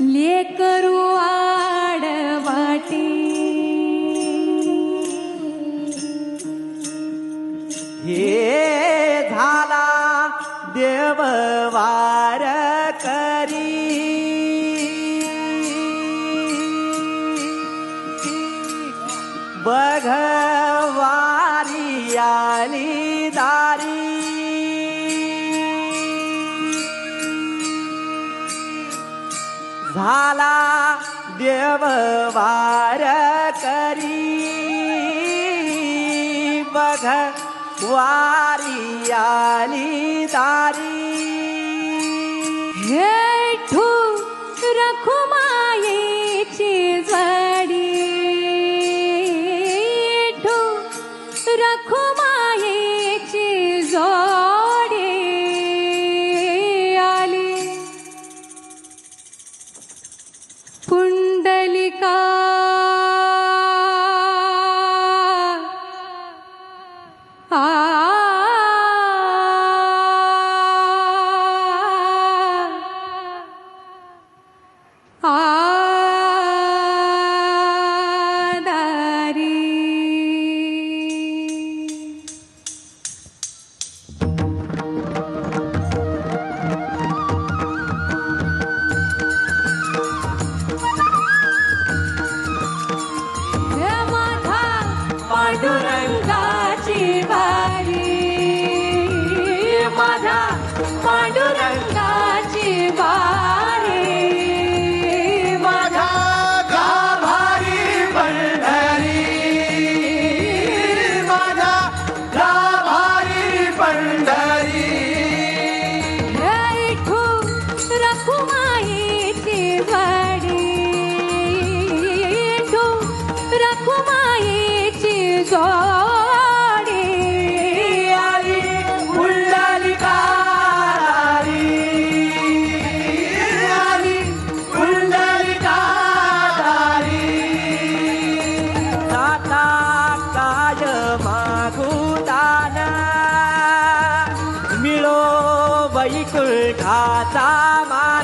लेकरू आडवाटी हे झाला देववार करी. बघवारी आली. झाला देववार करी। बघ वारी आली दारी। हे ठू रखुमायेची जडी ठू रखुमायेची पांडुरंगाची बाई माझा पांडुरंगाची बाई 와 이끌 가다마